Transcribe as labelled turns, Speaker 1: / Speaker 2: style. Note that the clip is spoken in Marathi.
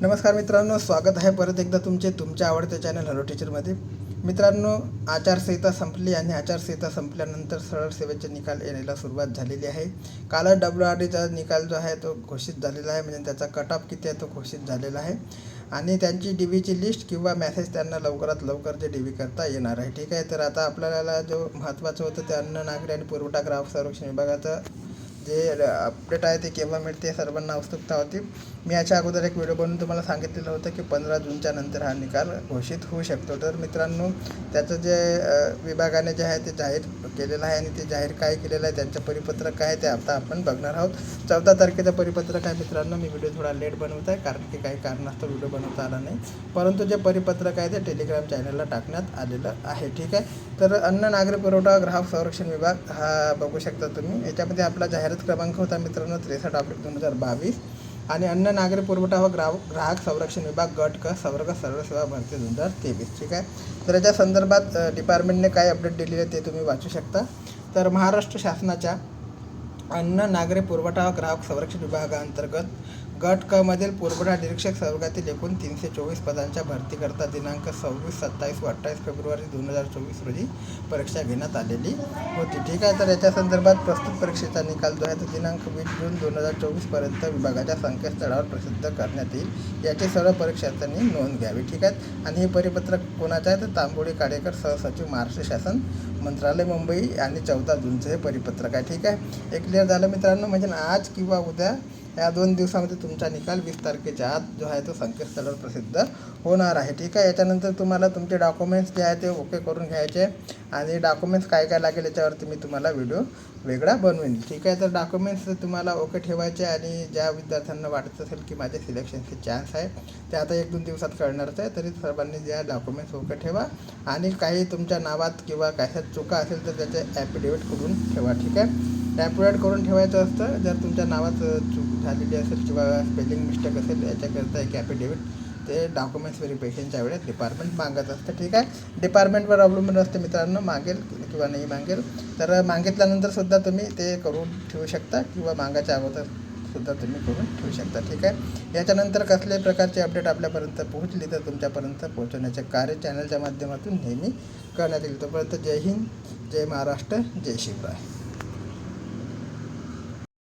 Speaker 1: नमस्कार मित्रांनो स्वागत आहे परत एकदा तुमचे तुमच्या आवडत्या चॅनल हॅलो टीचरमध्ये मित्रांनो आचारसंहिता संपली आणि आचारसंहिता संपल्यानंतर सरळ सेवेचे निकाल येण्याला सुरुवात झालेली आहे. कालच डब्ल्यू आर डीचा निकाल जो आहे तो घोषित झालेला आहे म्हणजे त्याचा कट ऑफ किती आहे तो घोषित झालेला आहे. आणि त्यांची डी व्हीची लिस्ट किंवा मॅसेज त्यांना लवकरात लवकर ते डी व्ही करता येणार आहे. ठीक आहे तर आता आपल्याला जो महत्त्वाचं होतं ते अन्न नागरी आणि पुरवठा ग्राहक संरक्षण विभागाचं जे अपडेट आहे ते केव्हा मिळते सर्वांना उत्सुकता होती. मी याच्या अगोदर एक व्हिडिओ बनवून तुम्हाला सांगितलेलं होतं की पंधरा जूनच्या नंतर हा निकाल घोषित होऊ शकतो. तर मित्रांनो त्याचं जे विभागाने जे आहे ते जाहीर केलेलं आहे आणि ते जाहीर काय केलेलं आहे त्यांचं परिपत्रक काय आहे ते आता आपण बघणार आहोत. चौदा तारखेचं परिपत्रक आहे मित्रांनो मी व्हिडिओ थोडा लेट बनवत आहे कारण की काही कारणास्तव व्हिडिओ बनवता आला नाही. परंतु जे परिपत्रक आहे ते टेलिग्राम चॅनलला टाकण्यात आलेलं आहे ठीक आहे? तर अन्न नागरी पुरवठा ग्राहक संरक्षण विभाग हा बघू शकता तुम्ही. याच्यामध्ये आपला जाहिरात क्रमांक होता मित्रांनो त्रेसष्ट ऑब्लिक दोन हजार बावीस. आणि अन्न नागरी पुरवठा व ग्राहक ग्राहक संरक्षण विभाग गट क संवर्ग सर्व सेवा भरती दोन हजार तेवीस. ठीक आहे? तर याच्या संदर्भात डिपार्टमेंटने काय अपडेट दिलेले आहे ते तुम्ही वाचू शकता. तर महाराष्ट्र शासनाच्या अन्न नागरी पुरवठा व ग्राहक संरक्षण विभागाअंतर्गत गट क मधील पुरवठा निरीक्षक संवर्गातील एकूण तीनशे चोवीस पदांच्या भरतीकरता दिनांक सव्वीस सत्तावीस व अठ्ठावीस फेब्रुवारी दोन हजार चोवीस रोजी परीक्षा घेण्यात आलेली होती. ठीक आहे तर याच्या संदर्भात प्रस्तुत परीक्षेचा निकाल जो आहे तो दिनांक वीस जून दोन हजार चोवीसपर्यंत विभागाच्या संकेतस्थळावर प्रसिद्ध करण्यात येईल. याची सर्व परीक्षार्थ्यांनी नोंद घ्यावी. ठीक आहे? आणि हे परिपत्रक कोणाचं आहे तर तांबोळी काडेकर सहसचिव महाराष्ट्र शासन मंत्रालय मुंबई आणि चौदा जूनचं हे परिपत्रक आहे. ठीक आहे? हे क्लिअर झालं मित्रांनो? म्हणजे आज किंवा उद्या या दोन दिवसामध्ये तुमचा निकाल वीस तारखेच्या आत जो आहे तो संकेतस्थळावर प्रसिद्ध होणार आहे. ठीक आहे? याच्यानंतर तुम्हाला तुमचे डॉक्युमेंट्स जे आहे ते ओके करून घ्यायचे आणि डॉक्युमेंट्स काय काय लागेल याच्यावरती मी तुम्हाला व्हिडिओ वेगळा बनवेन. ठीक आहे? तर डॉक्युमेंट्स तुम्हाला ओके ठेवायचे आणि ज्या विद्यार्थ्यांना वाटत असेल की माझे सिलेक्शनचे चान्स आहे ते आता एक दोन दिवसात कळणारच आहे. तरी सर्वांनी ज्या डॉक्युमेंट्स ओके ठेवा आणि काही तुमच्या नावात किंवा कशात चुका असेल तर त्याचे ॲफिडेविट करून ठेवा. ठीक आहे? ॲपलोड करून ठेवायचं असतं. जर तुमच्या नावात चूक झालेली असेल किंवा स्पेलिंग मिस्टेक असेल याच्याकरता एक ॲफिडेविट ते डॉक्युमेंट्स व्हेरिफिकेशनच्या वेळेस डिपार्टमेंट मागत असतं. ठीक आहे? डिपार्टमेंटवर अवलंबून असते मित्रांनो मागेल किंवा नाही मागेल. तर मागितल्यानंतर सुद्धा तुम्ही ते करून ठेवू शकता किंवा मागायच्या अगोदर सुद्धा तुम्ही करून ठेवू शकता. ठीक आहे? याच्यानंतर कसल्याही प्रकारचे अपडेट आपल्यापर्यंत पोहोचली तर तुमच्यापर्यंत पोहोचवण्याचे कार्य चॅनलच्या माध्यमातून नेहमी करण्यात येईल. तोपर्यंत जय हिंद जय महाराष्ट्र जय शिवराय.